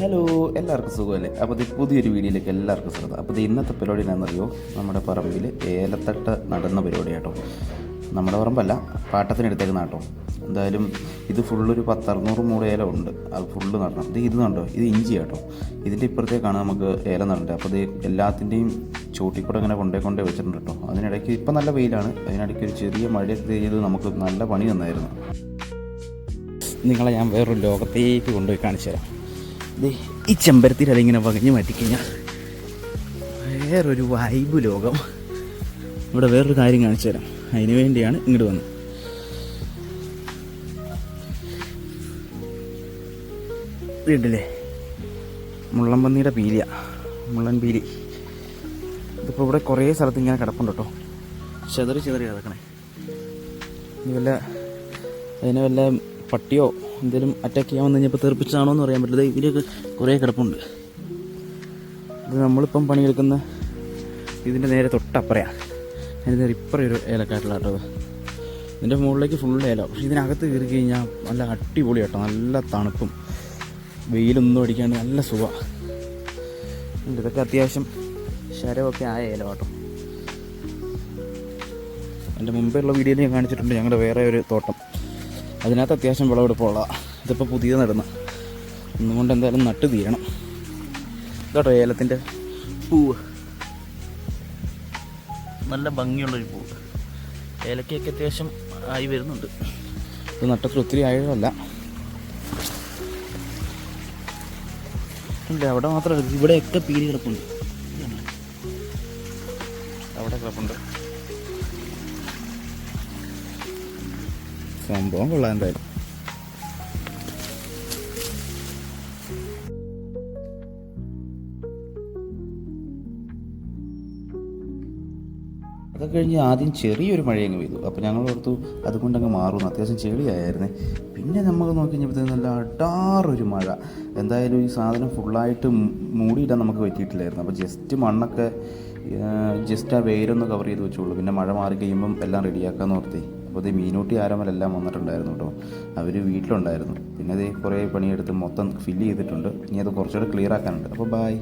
Hello എല്ലാവർക്കും സുഖമല്ലേ? അപ്പോൾ ഇത് പുതിയൊരു വീഡിയോയിലേക്ക് എല്ലാവർക്കും സ്വാഗതം. അപ്പോൾ ഇത് ഇന്നത്തെ പരിപാടി എന്താണെന്നറിയോ? നമ്മുടെ പറമ്പിൽ ഏലത്തട്ട് നടുന്ന പരിപാടി കേട്ടോ നമ്മുടെ പറമ്പല്ല പാട്ടത്തിനെടുത്തേക്കുന്ന കേട്ടോ എന്തായാലും ഇത് ഫുള്ളൊരു പത്തറുന്നൂറ് മൂട് ഏല ഉണ്ട്. അത് ഫുള്ള് നടണം. ഇത് ഇത് കണ്ടോ? ഇത് ഇഞ്ചി കേട്ടോ ഇതിന്റെ ഇപ്പുറത്തേക്കാണ് നമുക്ക് ഏല നടേണ്ടത്. അപ്പോൾ ഇത് എല്ലാത്തിന്റെയും ചൂട്ടിക്കൂടെ ഇങ്ങനെ കൊണ്ടേ കൊണ്ടേ വെച്ചിട്ടുണ്ട് കേട്ടോ. അതിനിടയ്ക്ക് ഇപ്പം നല്ല വെയിലാണ്. അതിനിടയ്ക്ക് ഒരു ചെറിയ മഴ ചെയ്ത് നമുക്ക് നല്ല പണി തന്നായിരുന്നു. നിങ്ങളെ ഞാൻ വേറൊരു ലോകത്തേക്ക് കൊണ്ടുപോയി കാണിച്ചു തരാം. ഈ ചെമ്പരത്തിയിൽ അതിങ്ങനെ വകഞ്ഞ് മാറ്റിക്കഴിഞ്ഞാൽ വേറൊരു വൈബ് ലോകം. ഇവിടെ വേറൊരു കാര്യം കാണിച്ചു തരാം. അതിന് വേണ്ടിയാണ് ഇങ്ങോട്ട് വന്നത്. വീട്ടിലെ മുള്ളൻപന്നിയുടെ പീലിയ. മുള്ളൻ പീലി. ഇതിപ്പോൾ ഇവിടെ കുറേ സ്ഥലത്ത് ഇങ്ങനെ കിടപ്പുണ്ട് കേട്ടോ. ചെതറി ചെതറി കിടക്കണേ. ഇനി വല്ല അതിനെ വല്ല പട്ടിയോ എന്തെങ്കിലും അറ്റാക്ക് ചെയ്യാൻ വന്നു കഴിഞ്ഞപ്പോൾ തെറിപ്പിച്ചതാണോ എന്ന് പറയാൻ പറ്റില്ല. ഇവരൊക്കെ കുറേ കിടപ്പുണ്ട്. ഇത് നമ്മളിപ്പം പണിയെടുക്കുന്ന ഇതിന്റെ നേരെ തൊട്ടപ്പുറയാണ് അതിന്റെ നേരെ ഇപ്പുറം ഒരു ഏലക്കാട്ടിലാട്ടോ ഇത്. ഇതിന്റെ മുകളിലേക്ക് ഫുൾ ഏല. പക്ഷേ ഇതിനകത്ത് കയറി കഴിഞ്ഞാൽ നല്ല അടിപൊളി കേട്ടോ. നല്ല തണുപ്പും വെയിലൊന്നും അടിക്കാണ്ട് നല്ല സുഖമാണ് ഇതൊക്കെ അത്യാവശ്യം ശരവൊക്കെ ആയ ഏല കേട്ടോ. എന്റെ മുമ്പേ ഉള്ള വീഡിയോയിൽ ഞാൻ കാണിച്ചിട്ടുണ്ട്. ഞങ്ങളുടെ വേറെ ഒരു തോട്ടം. അതിനകത്ത് അത്യാവശ്യം വിളവെടുപ്പുള്ള ഇതിപ്പോൾ പുതിയ നടന്ന. ഇന്നുകൊണ്ട് എന്തായാലും നട്ട് തീരണം. ഇതോട്ടോ ഏലത്തിന്റെ പൂവ്. നല്ല ഭംഗിയുള്ളൊരു പൂവ്. ഏലക്കയൊക്കെ അത്യാവശ്യം ആയി വരുന്നുണ്ട്. ഇത് നട്ടത്തിൽ ഒത്തിരി ആഴമല്ല ഇല്ല അവിടെ മാത്രമല്ല ഇവിടെയൊക്കെ പീലി കിടപ്പുണ്ട്? അവിടെ കിടപ്പുണ്ട്. സംഭവം കൊള്ളാൻ എന്തായാലും. അതൊക്കെ കഴിഞ്ഞ് ആദ്യം ചെറിയൊരു മഴയങ്ങ് പെയ്തു. അപ്പോൾ ഞങ്ങൾ ഓർത്തു അതുകൊണ്ടങ്ങ് മാറുന്നു. അത്യാവശ്യം ചെളിയായിരുന്നേ. പിന്നെ നമ്മൾ നോക്കി കഴിഞ്ഞപ്പോഴത്തേക്കും നല്ല അടാറൊരു മഴ. എന്തായാലും ഈ സാധനം ഫുള്ളായിട്ട് മൂടിയിടാൻ നമുക്ക് പറ്റിയിട്ടില്ലായിരുന്നു. അപ്പോൾ ജസ്റ്റ് മണ്ണൊക്കെ ജസ്റ്റ് ആ വെയിലൊന്ന് കവർ ചെയ്ത് വെച്ചോളൂ പിന്നെ മഴ മാറി കഴിയുമ്പം എല്ലാം റെഡിയാക്കാമെന്ന് ഓർത്തേ. അപ്പോൾ ഇത് മീനൂട്ടി ആരമലെല്ലാം വന്നിട്ടുണ്ടായിരുന്നു കേട്ടോ. അവർ വീട്ടിലുണ്ടായിരുന്നു. പിന്നെ ഇത് കുറേ പണിയെടുത്ത് മൊത്തം ഫില്ല് ചെയ്തിട്ടുണ്ട്. ഇനി അത് കുറച്ചുകൂടെ ക്ലിയർ ആക്കാനുണ്ട്. അപ്പോൾ ബായ്